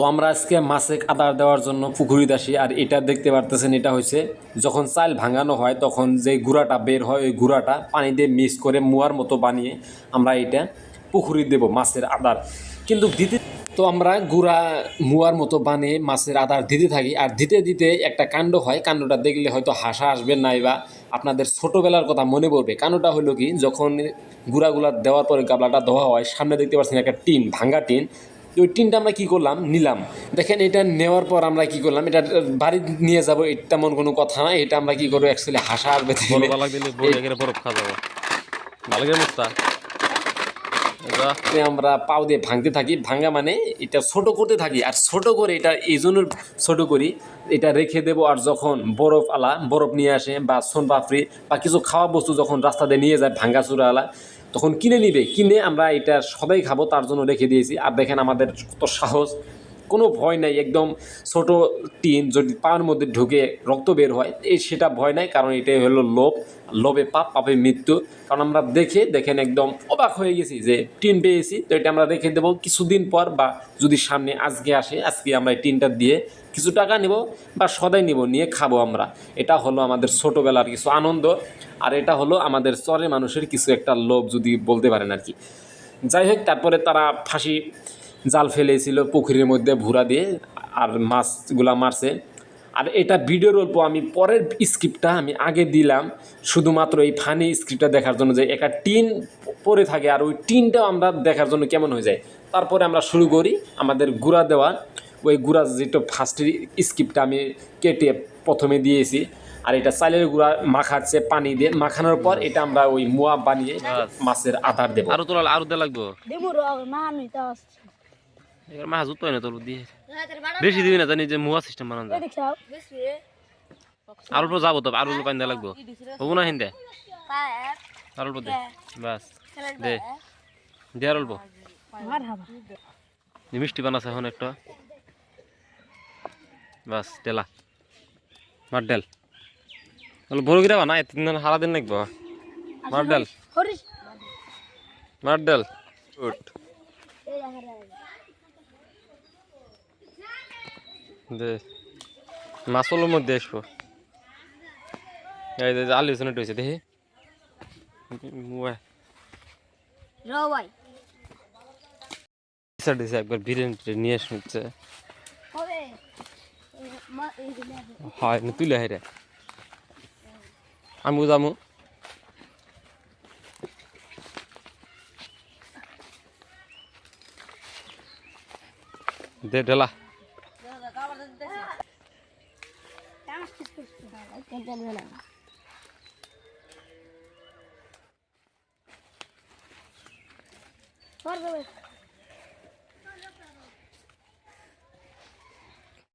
তো আমরা আজকে মাছে আদার দেওয়ার জন্য পুকুরিতে আসি, আর এটা দেখতে পারতেছেন, এটা হচ্ছে যখন চাল ভাঙানো হয় তখন যে গুঁড়াটা বের হয়, ওই গুঁড়াটা পানি দিয়ে মিক্স করে মুয়ার মতো বানিয়ে আমরা এটা পুকুরি দেব মাছের আদার। কিন্তু দিতে তো আমরা গুড়া মুয়ার মতো বানিয়ে মাছের আদার দিতে থাকি, আর দিতে দিতে একটা কাণ্ড হয়, কাণ্ডটা দেখলে হয়তো হাসা আসবে নাই বা আপনাদের ছোটোবেলার কথা মনে পড়বে। কাণ্ডটা হলো কি, যখন গুঁড়াগুলা দেওয়ার পরে গাবলাটা দেওয়া হয়, সামনে দেখতে পাচ্ছেন একটা টিন ভাঙ্গা টিন ওই টিনটা আমরা কী করলাম? নিলাম। দেখেন এটা নেওয়ার পর আমরা কি করলাম? এটা বাড়ি নিয়ে যাব এটা তেমন কোনো কথা না এটা আমরা কি করব? অ্যাকচুয়ালি হাসা বড় একের বরফ খাওয়া যাব। আমরা পাও দিয়ে ভাঙতে থাকি। ভাঙা মানে এটা ছোট করতে থাকি। আর ছোট করে এটা এই জন্য ছোটো করি। এটা রেখে দেবো আর যখন বরফ আলা বরফ নিয়ে আসে বা সোন পাপড়ি বা কিছু খাওয়া বস্তু যখন রাস্তা দিয়ে নিয়ে যায় ভাঙ্গা চূড়া আলা তখন কিনে নিবে, কিনে আমরা এটা সবাই খাব, তার জন্য রেখে দিয়েছি। আর দেখেন আমাদের কত সাহস কোনো ভয় নাই, একদম ছোট টিন যদি পায়ের মধ্যে ঢুকে রক্ত বের হয়, এই সেটা ভয় নাই, কারণ এটাই হলো লোভ। লোভে পাপ, পাপে মৃত্যু। কারণ আমরা দেখে, দেখেন একদম অবাক হয়ে গেছি যে টিন পেয়েছি, তো এটা আমরা রেখে দেবো কিছুদিন পর বা যদি সামনে আজকে আসে, আজকে আমরা এই টিনটা দিয়ে কিছু টাকা নিব বা সদাই নিব, নিয়ে খাব আমরা। এটা হলো আমাদের ছোটোবেলার কিছু আনন্দ, আর এটা হলো আমাদের চরে মানুষের কিছু একটা লোভ, যদি বলতে পারেন আর কি। যাই হোক, তারপরে তারা ফাঁসি জাল ফেলেছিল পুকুরের মধ্যে ভুরা দিয়ে আর মাছগুলা মারছে। আর এটা ভিডিওর অল্প আমি পরের স্ক্রিপ্টটা আমি আগে দিলাম শুধুমাত্র এই ফানি স্ক্রিপ্টটা দেখার জন্য যে একটা টিন পরে থাকে আর ওই টিনটাও আমরা দেখার জন্য কেমন হয়ে যায়। তারপরে আমরা শুরু করি আমাদের গুঁড়া দেওয়া। ওই গুঁড়া যেটা ফার্স্টের স্ক্রিপ্টটা আমি কেটে প্রথমে দিয়েছি আর এটা চালের গুঁড়া মাখাচ্ছে পানি দিয়ে। মাখানোর পর এটা আমরা ওই মোয়া বানিয়ে মাছের আধার দেবো। আরও তোলা আরও দেওয়া লাগবো? এবার মাছ উত্তর না তোর দিয়ে। বেশি দিবি না জানি যে মুয়া সিস্টেম বানান যায়। আর অল্প যাব তো আর অল্প পানি দেওয়া লাগবো। হব না হিন্দে? আর অল্প দে বাস। দে। দে আর অল্প যে মিষ্টি বানাচ্ছে এখন একটা। বাস ডেলা মার ডেল বলে বড় গিরা না? তিন দিন হারা দিন লাগবো? মার ডেল মার ডেল উঠ এই আহারে দে মাছলের মধ্যে আসব। এই যে আলু শুনে টইছে দেখি। একবার বিরিয়ানি নিয়ে দিলে হয় না তুলে হাইরে আমি যামু দে ঢেলা। কিছু কিছু কেন না করবে